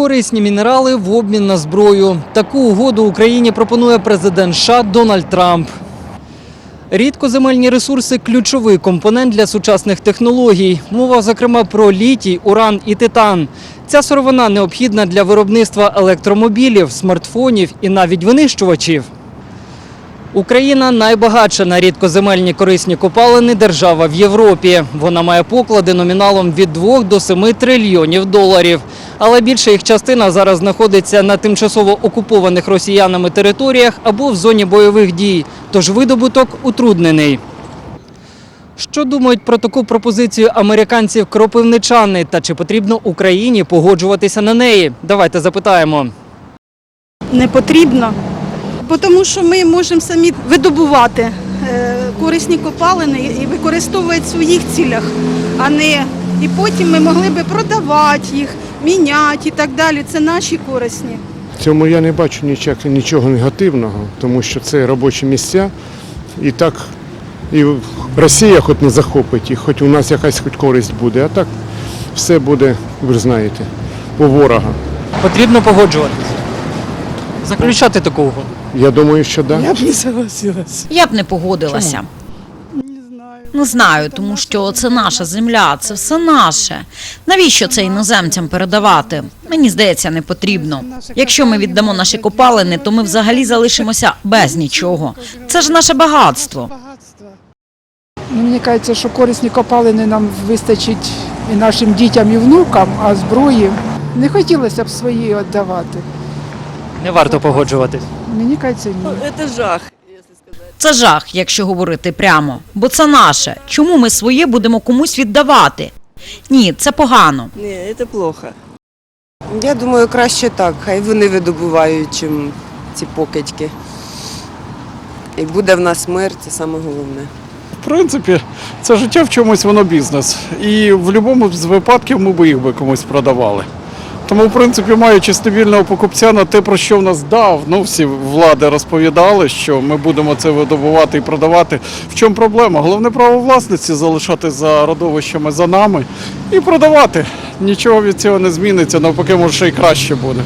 Корисні мінерали в обмін на зброю. Таку угоду Україні пропонує президент США Дональд Трамп. Рідкоземельні ресурси ключовий компонент для сучасних технологій. Мова, зокрема, про літій, уран і титан. Ця сировина необхідна для виробництва електромобілів, смартфонів і навіть винищувачів. Україна найбагатша на рідкоземельні корисні копалини держава в Європі. Вона має поклади номіналом від 2 до 7 трильйонів доларів. Але більша їх частина зараз знаходиться на тимчасово окупованих росіянами територіях або в зоні бойових дій, тож видобуток утруднений. Що думають про таку пропозицію американців кропивничани та чи потрібно Україні погоджуватися на неї? Давайте запитаємо. не потрібно, тому що ми можемо самі видобувати е, корисні копалини і використовувати в своїх цілях, а не і потім ми могли би продавати їх, міняти і так далі. Це наші корисні. В цьому я не бачу нічого, нічого негативного, тому що це робочі місця. І так і Росія хоч не захопить, і хоч у нас якась хоч користь буде, а так все буде, ви знаєте, у ворога. Потрібно погоджуватися. Заключати таку угоду. Я думаю, що так. Да. Я б не согласилась. Я б не погодилася. Не знаю, тому що це наша земля, це все наше. Навіщо це іноземцям передавати? Мені здається, не потрібно. Якщо ми віддамо наші копалини, то ми взагалі залишимося без нічого. Це ж наше багатство. Ну, мені кажеться, що корисні копалини нам вистачить і нашим дітям, і внукам, а зброї не хотілося б свої віддавати. Не варто погоджуватись. Мені кажеться, ні. Это жах. Це жах, якщо говорити прямо. Бо це наше. Чому ми своє будемо комусь віддавати? Ні, це погано. Не, это плохо. Я думаю, краще так. Хай вони видобувають, чим ці покидьки. І буде в нас мир, це саме головне. В принципі, це життя в чомусь воно бізнес. І в будь-якому з випадків ми б їх би комусь продавали. Тому, в принципі, маючи стабільного покупця на те, про що в нас дав, ну всі влади розповідали, що ми будемо це видобувати і продавати. В чому проблема? Головне право власності залишати за родовищами за нами і продавати. Нічого від цього не зміниться, навпаки, може ще й краще буде.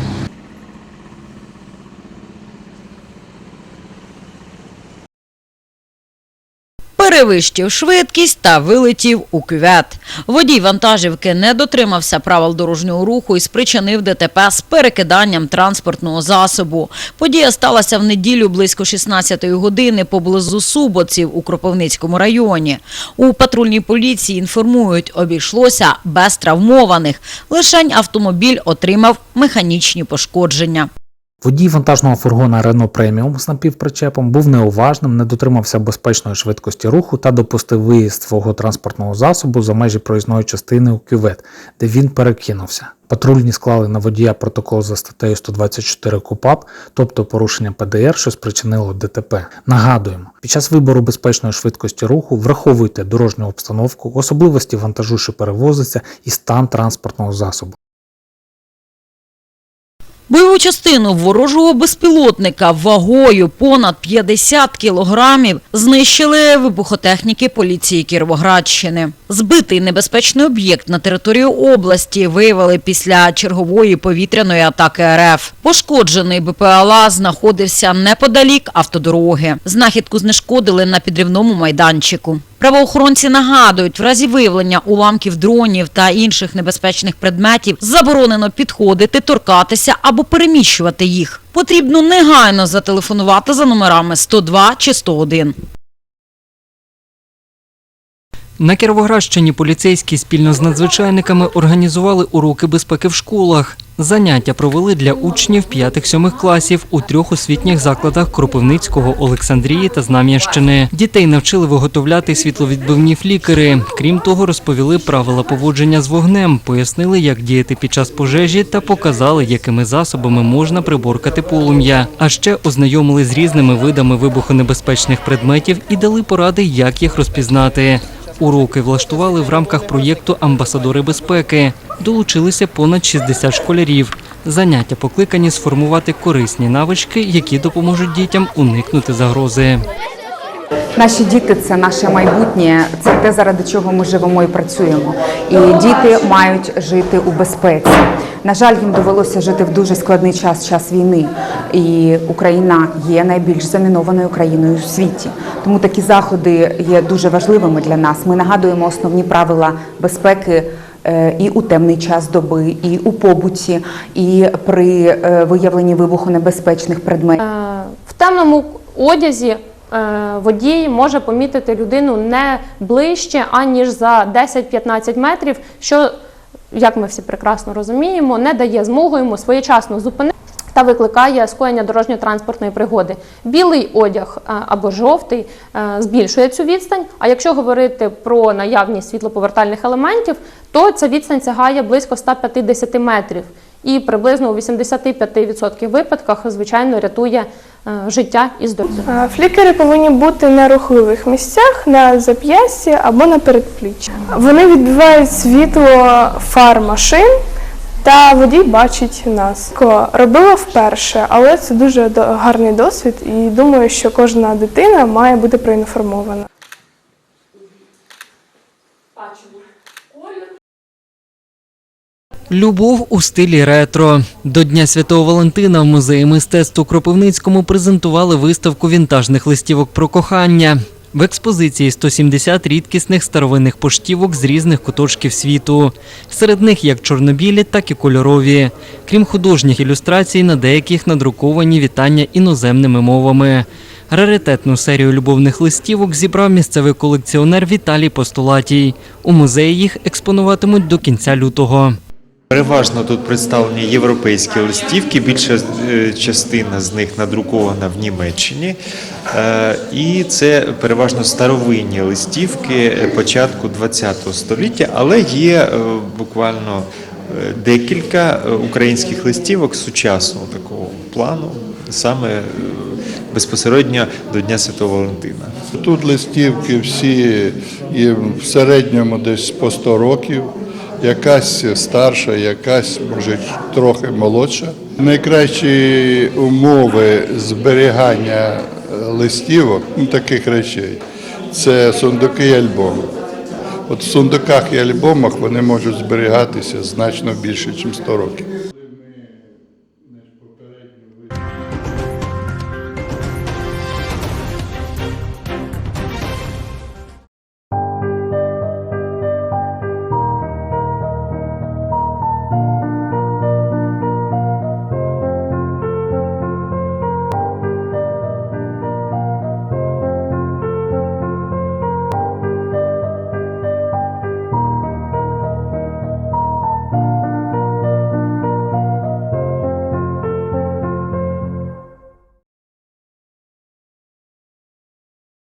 Перевищив швидкість та вилетів у кювет. Водій вантажівки не дотримався правил дорожнього руху і спричинив ДТП з перекиданням транспортного засобу. Подія сталася в неділю близько 16-ї години поблизу Суботців у Кропивницькому районі. У патрульній поліції інформують, обійшлося без травмованих. Лишень автомобіль отримав механічні пошкодження. Водій вантажного фургона Renault Premium з напівпричепом був неуважним, не дотримався безпечної швидкості руху та допустив виїзд свого транспортного засобу за межі проїзної частини у кювет, де він перекинувся. Патрульні склали на водія протокол за статтею 124 КУПАП, тобто порушення ПДР, що спричинило ДТП. Нагадуємо, під час вибору безпечної швидкості руху враховуйте дорожню обстановку, особливості вантажу, що перевозиться, і стан транспортного засобу. Бойову частину ворожого безпілотника вагою понад 50 кілограмів знищили вибухотехніки поліції Кіровоградщини. Збитий небезпечний об'єкт на територію області виявили після чергової повітряної атаки РФ. Пошкоджений БПЛА знаходився неподалік автодороги. Знахідку знешкодили на підривному майданчику. Правоохоронці нагадують, в разі виявлення уламків дронів та інших небезпечних предметів заборонено підходити, торкатися або переміщувати їх. Потрібно негайно зателефонувати за номерами 102 чи 101. На Кіровоградщині поліцейські спільно з надзвичайниками організували уроки безпеки в школах. Заняття провели для учнів 5-7 класів у трьох освітніх закладах Кропивницького, Олександрії та Знам'янщини. Дітей навчили виготовляти світловідбивні флікери. Крім того, розповіли правила поводження з вогнем, пояснили, як діяти під час пожежі та показали, якими засобами можна приборкати полум'я. А ще ознайомили з різними видами вибухонебезпечних предметів і дали поради, як їх розпізнати. Уроки влаштували в рамках проєкту Амбасадори безпеки. Долучилися понад 60 школярів. Заняття покликані сформувати корисні навички, які допоможуть дітям уникнути загрози. Наші діти це наше майбутнє, це те, заради чого ми живемо і працюємо. І діти мають жити у безпеці. На жаль, їм довелося жити в дуже складний час, час війни. І Україна є найбільш замінованою країною у світі. Тому такі заходи є дуже важливими для нас. Ми нагадуємо основні правила безпеки. е, І у темний час доби, і у побуті, і при е, виявленні вибухонебезпечних предметів. Е, В темному одязі водій може помітити людину не ближче, аніж за 10-15 метрів, що, як ми всі прекрасно розуміємо, не дає змогу йому своєчасно зупинити та викликає скоєння дорожньо-транспортної пригоди. Білий одяг е, або жовтий е, збільшує цю відстань. А якщо говорити про наявність світлоповертальних елементів, то ця відстань сягає близько 150 метрів. І приблизно у 85% випадках, звичайно, рятує е, життя і здоров'я. Флікери повинні бути на рухливих місцях, на зап'ясті або на передпліччі. Вони відбивають світло фар машин, та водій бачить нас. Робила вперше, але це дуже гарний досвід, і думаю, що кожна дитина має бути проінформована. Любов у стилі ретро. До Дня Святого Валентина в музеї мистецтв у Кропивницькому презентували виставку вінтажних листівок про кохання. В експозиції 170 рідкісних старовинних поштівок з різних куточків світу. Серед них як чорнобілі, так і кольорові. Крім художніх ілюстрацій, на деяких надруковані вітання іноземними мовами. Раритетну серію любовних листівок зібрав місцевий колекціонер Віталій Постулатій. У музеї їх експонуватимуть до кінця лютого. Переважно тут представлені європейські листівки, більша е, частина з них надрукована в Німеччині. Е, І це переважно старовинні листівки е, початку ХХ століття, але є буквально декілька українських листівок сучасного такого плану, саме безпосередньо до Дня Святого Валентина. Тут листівки всі і в середньому десь по 100 років, якась старша, якась може трохи молодша. Найкращі умови зберігання листівок, ну, таких речей, це сундуки і альбоми. От в сундуках і альбомах вони можуть зберігатися значно більше, ніж 100 років.